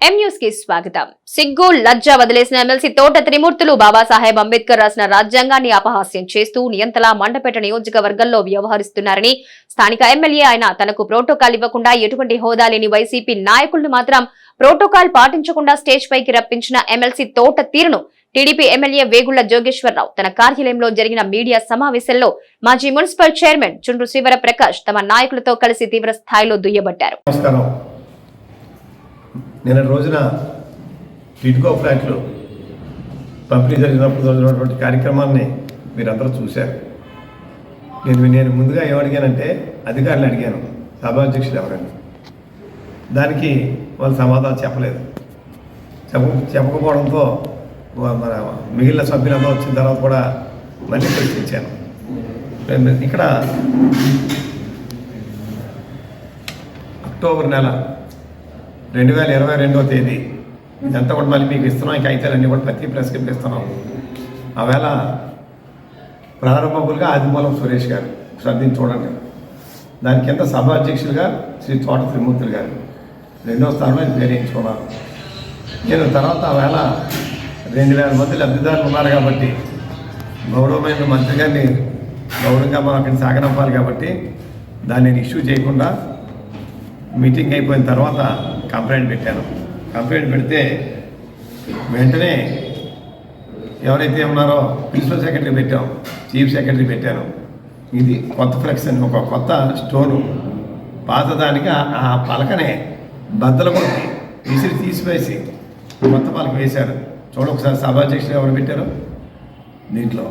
కి స్వాగతం. సిగ్గు లజ్జ వదిలేసిన ఎమ్మెల్సీ తోట త్రిమూర్తులు బాబాసాహెబ్ అంబేద్కర్ రాసిన రాజ్యాంగాన్ని అపహాస్యం చేస్తూ నియంతలా మండపేట నియోజకవర్గంలో వ్యవహరిస్తున్నారని స్థానిక ఎమ్మెల్యే ఆయన తనకు ప్రోటోకాల్ ఇవ్వకుండా ఎటువంటి హోదా లేని వైసీపీ నాయకులను మాత్రం ప్రోటోకాల్ పాటించకుండా స్టేజ్ పైకి రప్పించిన ఎమ్మెల్సీ తోట తీరును టీడీపీ ఎమ్మెల్యే వేగుళ్ళ జోగేశ్వరరావు తన కార్యాలయంలో జరిగిన మీడియా సమావేశంలో మాజీ మున్సిపల్ చైర్మన్ చుండ్రు శివర ప్రకాష్ తమ నాయకులతో కలిసి తీవ్ర స్థాయిలో దుయ్యబట్టారు. నిన్న రోజున టిడ్కో ఫ్లాట్లు పంపిణీ జరిగినప్పుడు జరిగినటువంటి కార్యక్రమాన్ని మీరందరూ చూశారు. నేను నేను ముందుగా ఏమడిగానంటే అధికారులు అడిగాను. సభాధ్యక్షులు ఎవరండి? దానికి వాళ్ళు సమాధానం చెప్పలేదు. చెప్ప చెప్పకపోవడంతో మన మిగిలిన సభ్యులందరూ వచ్చిన తర్వాత కూడా మళ్ళీ ప్రశ్నించాను. నేను ఇక్కడ అక్టోబర్ నెల రెండు వేల ఇరవై రెండవ తేదీ. ఇదంతా కూడా మళ్ళీ మీకు ఇస్తున్నాం. ఈ కాగితాలన్నీ కూడా ప్రతి ప్రెస్కి ఇస్తున్నాం ఆవేళ ప్రారంభకులుగా ఆదిమూలం సురేష్ గారు శ్రద్ధని చూడండి. దాని కింద సభ అధ్యక్షులుగా శ్రీ తోట త్రిమూర్తులు గారు. రెండో స్థానంలో నిర్ణయించుకున్నారు నేను తర్వాత ఆవేళ రెండు వేల మంది లబ్ధిదారులు ఉన్నారు కాబట్టి గౌరవమైన మంత్రి గారిని గౌరవంగా మనం అక్కడ సాగనంపాలి కాబట్టి దాన్ని నేను ఇష్యూ చేయకుండా మీటింగ్ అయిపోయిన తర్వాత కంప్లైంట్ పెట్టాను కంప్లైంట్ పెడితే వెంటనే ఎవరైతే ఉన్నారో ప్రిన్సిపల్ సెక్రటరీ పెట్టాం చీఫ్ సెక్రటరీ పెట్టాను. ఇది కొత్త ఫ్లెక్స్ అని ఒక కొత్త స్టోను. పాతదానికి ఆ- పలకనే బద్దలు కొట్టి విసిరి తీసివేసి కొత్త పలక వేశారు. చూడ ఒకసారి సభాధ్యక్షుడు ఎవరు పెట్టారు? దీంట్లో.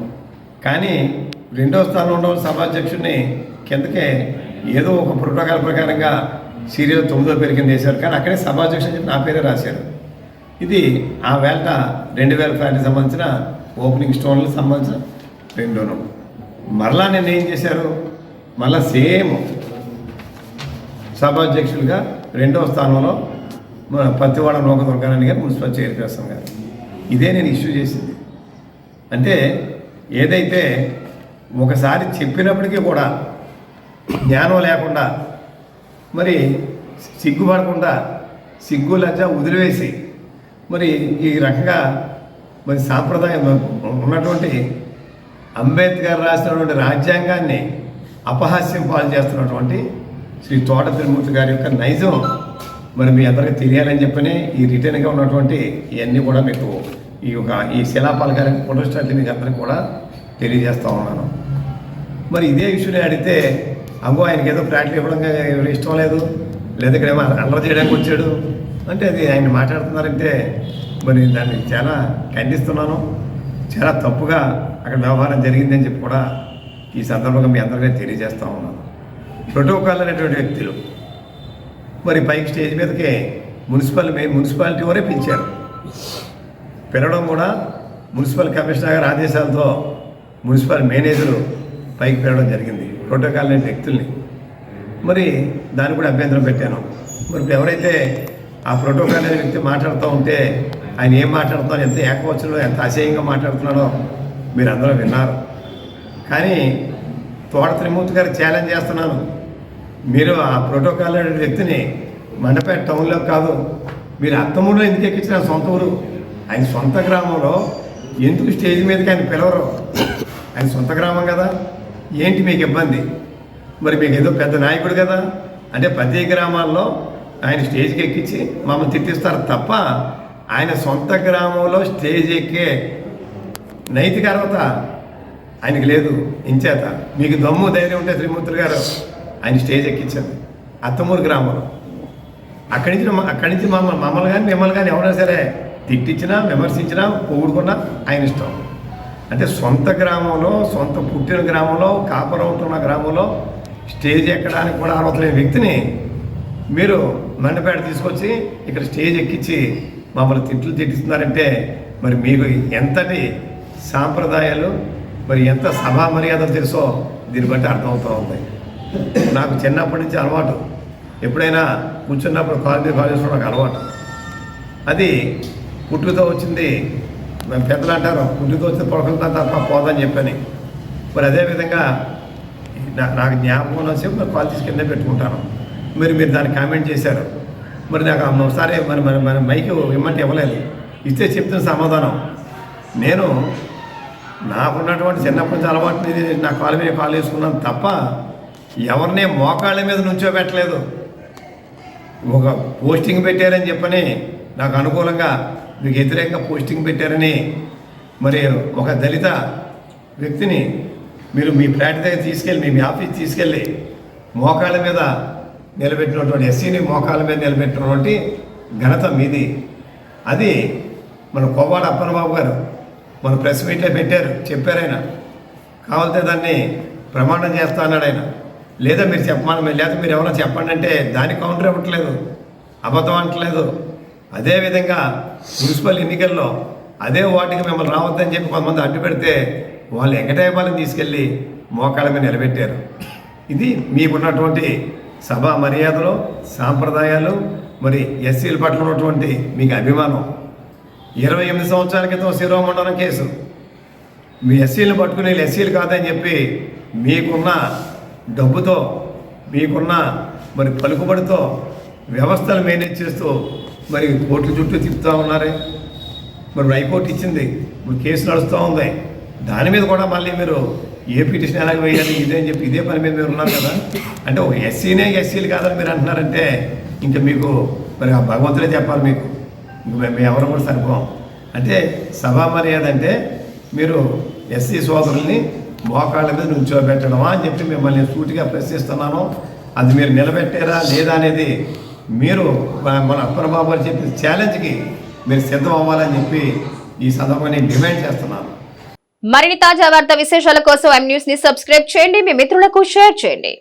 కానీ రెండో స్థానంలో ఉన్న సభాధ్యక్షుడిని కిందకే ఏదో ఒక ప్రోటోకాల్ ప్రకారంగా సీరియల్ తొమ్మిదో పేరు కింద వేశారు. కానీ అక్కడే సభాధ్యక్షుడు చెప్పి నా పేరే రాశారు. ఇది ఆ వేళ రెండు వేల ఫ్లాట్కి సంబంధించిన ఓపెనింగ్ స్టోన్లకు సంబంధించిన రెండోను. మరలా నేను ఏం చేశారు? మళ్ళా సేమ్ సభాధ్యక్షులుగా రెండవ స్థానంలో మన పత్తివాడ నూక దుర్గారాణి గారు మున్సిపల్ చైర్పర్సన్ గారు. ఇదే నేను ఇష్యూ చేసింది. అంటే ఏదైతే ఒకసారి చెప్పినప్పటికీ కూడా జ్ఞానం లేకుండా మరి సిగ్గుపడకుండా సిగ్గు లజ్జ వదిలివేసి మరి ఈ రకంగా మరి సాంప్రదాయం ఉన్నటువంటి అంబేద్కర్ రాసినటువంటి రాజ్యాంగాన్ని అపహాస్యం పాలు చేస్తున్నటువంటి శ్రీ తోట తిరుమూర్తి గారి యొక్క నైజం మరి మీ అందరికీ తెలియాలని చెప్పనే ఈ రిటర్న్గా ఉన్నటువంటి ఇవన్నీ కూడా మీకు ఈ యొక్క ఈ శిలాపాల ఫోటోస్టాట్లు మీకు అందరికీ కూడా తెలియజేస్తూ ఉన్నాను. మరి ఇదే విషయంలో అడిగితే అమ్మో ఆయనకి ఏదో ఫ్లాట్లు ఇవ్వడం ఇష్టం లేదు. లేదా ఇక్కడ ఏమో అల్లరి చేయడానికి వచ్చాడు. అంటే అది ఆయన మాట్లాడుతున్నారంటే మరి దాన్ని చాలా ఖండిస్తున్నాను. చాలా తప్పుగా అక్కడ వ్యవహారం జరిగిందని చెప్పి కూడా ఈ సందర్భంగా మీ అందరికీ తెలియజేస్తా ఉన్నాను. ప్రోటోకాల్ అనేటువంటి వ్యక్తులు మరి పైకి స్టేజ్ మీదకి మున్సిపల్ మున్సిపాలిటీ వరే పిలిచారు. పిలవడం కూడా మున్సిపల్ కమిషనర్ గారి ఆదేశాలతో మున్సిపల్ మేనేజరు పైకి పిలవడం జరిగింది. ప్రోటోకాల్ అనే వ్యక్తుల్ని. మరి దాన్ని కూడా అభ్యంతరం పెట్టాను. మరి ఇప్పుడు ఎవరైతే ఆ ప్రోటోకాల్ అనే వ్యక్తి మాట్లాడుతూ ఉంటే ఆయన ఏం మాట్లాడుతున్నాడో ఎంత ఏకవచనంలో ఎంత అసహ్యంగా మాట్లాడుతున్నాడో మీరు అందరూ విన్నారు. కానీ తోట త్రిమూర్తి గారు ఛాలెంజ్ చేస్తున్నాను. మీరు ఆ ప్రోటోకాల్ అనే వ్యక్తిని మండపేట టౌన్లో కాదు మీరు అత్తమూరులో ఎందుకు ఎక్కించిన సొంత ఊరు? ఆయన సొంత గ్రామంలో ఎందుకు స్టేజ్ మీదకి ఆయన పిలవరు? ఆయన సొంత గ్రామం కదా. ఏంటి మీకు ఇబ్బంది? మరి మీకు ఏదో పెద్ద నాయకుడు కదా? అంటే ప్రతి గ్రామాల్లో ఆయన స్టేజ్కి ఎక్కించి మమ్మల్ని తిట్టిస్తారు తప్ప ఆయన సొంత గ్రామంలో స్టేజ్ ఎక్కే నైతిక అర్హత ఆయనకి లేదు ఇంచేత. మీకు దమ్ము ధైర్యం ఉంటే శ్రీమూర్తులు గారు ఆయన స్టేజ్ ఎక్కించారు అత్తమూరు గ్రామంలో. అక్కడి నుంచి అక్కడి నుంచి మమ్మల్ని మమ్మల్ని కానీ మిమ్మల్ని కానీ ఎవరైనా సరే తిట్టించినా విమర్శించినా పొగుడుకున్నా ఆయన ఇష్టం. అంటే సొంత గ్రామంలో సొంత పుట్టిన గ్రామంలో కాపురం గ్రామంలో స్టేజ్ ఎక్కడానికి కూడా అర్హత లేని వ్యక్తిని మీరు మండపేట తీసుకొచ్చి ఇక్కడ స్టేజ్ ఎక్కించి మమ్మల్ని తిట్లు తిట్టిస్తున్నారంటే మరి మీకు ఎంతటి సాంప్రదాయాలు మరి ఎంత సభా మర్యాదలు తెలుసో దీన్ని బట్టి అర్థమవుతూ ఉంది. నాకు చిన్నప్పటి నుంచి అలవాటు. ఎప్పుడైనా కూర్చున్నప్పుడు కాలేజీ మీద నాకు అలవాటు. అది పుట్టుతో వచ్చింది పెద్దలు అంటారు పుట్టుకతో వచ్చింది పొడకలతో తప్ప పోదని చెప్పని. మరి అదేవిధంగా నా- నాకు జ్ఞాపకం వచ్చి మరి కాల్ కింద పెట్టుకుంటాను. మరి మీరు దాన్ని కామెంట్ చేశారు. మరి నాకు ఒకసారి మరి మరి మన మైక్ ఇమ్మంటే ఇవ్వలేదు. ఇస్తే చెప్తున్న సమాధానం. నేను నాకున్నటువంటి చిన్నప్పటి నుంచి అలవాటు మీద నా కాలు మీద కాలు వేసుకున్నాను తప్ప ఎవరిని మోకాళ్ళ మీద నుంచోబెట్టలేదు ఒక పోస్టింగ్ పెట్టారని చెప్పని నాకు అనుకూలంగా మీకు వ్యతిరేకంగా పోస్టింగ్ పెట్టారని మరి ఒక దళిత వ్యక్తిని మీరు మీ ఫ్లాట్ దగ్గర తీసుకెళ్ళి మీ ఆఫీస్ తీసుకెళ్ళి మోకాళ్ళ మీద నిలబెట్టినటువంటి ఎస్సీని మోకాళ్ళ మీద నిలబెట్టినటువంటి ఘనత మీది. అది మన కొవ్వాడ అప్పనబాబు గారు మన ప్రెస్ మీట్లో పెట్టారు చెప్పారు ఆయన. కావాలంటే దాన్ని ప్రమాణం చేస్తా అన్నాడు ఆయన. లేదా మీరు చెప్పమని లేదా మీరు ఎవరైనా చెప్పండి అంటే దానికి కౌంటర్ ఇవ్వట్లేదు అబద్ధం అంటలేదు. అదేవిధంగా మున్సిపల్ ఎన్నికల్లో అదే వాటికి మిమ్మల్ని రావద్దని చెప్పి కొంతమంది అడ్డు పెడితే వాళ్ళు వెంకటేపాలెం తీసుకెళ్ళి మోకాళ్ళ మీద నిలబెట్టారు. ఇది మీకున్నటువంటి సభా మర్యాదలు సాంప్రదాయాలు మరి ఎస్సీల పట్ల ఉన్నటువంటి మీకు అభిమానం. ఇరవై ఎనిమిది సంవత్సరాల క్రితం శిరోమండలం కేసు. మీ ఎస్సీలు పట్టుకుని వీళ్ళు ఎస్సీలు కాదని చెప్పి మీకున్న డబ్బుతో మీకున్న మరి పలుకుబడితో వ్యవస్థలు మేనేజ్ చేస్తూ మరి కోర్టుల చుట్టూ తిప్పుతూ ఉన్నారే? మరి హైకోర్టు ఇచ్చింది. ఇప్పుడు కేసు నడుస్తూ ఉంది. దాని మీద కూడా మళ్ళీ మీరు ఏ పిటిషన్ ఎలాగ వేయాలి ఇదే అని చెప్పి ఇదే పని మీద మీరు ఉన్నారు కదా. అంటే ఒక ఎస్సీనే ఎస్సీలు కాదని మీరు అంటున్నారంటే ఇంకా మీకు మరి ఆ భగవంతుడే చెప్పాలి మీకు. ఇంకా మేము ఎవరు కూడా సరిపోం. అంటే సభా మర్యాద అంటే మీరు ఎస్సీ సోదరుల్ని మోకాళ్ళ మీద నుంచోబెట్టడమా అని చెప్పి మిమ్మల్ని సూటిగా ప్రశ్నిస్తున్నాను. అది మీరు నిలబెట్టారా లేదా అనేది మీరు మన మన గారు చెప్పిన ఛాలెంజ్కి మీరు సిద్ధం అవ్వాలని చెప్పి ఈ సందర్భంగా నేను డిమాండ్ చేస్తున్నాను. మరిన్ని తాజా వార్త విశేషాల కోసం ఎం న్యూస్ని సబ్స్క్రైబ్ చేయండి. మీ మిత్రులకు షేర్ చేయండి.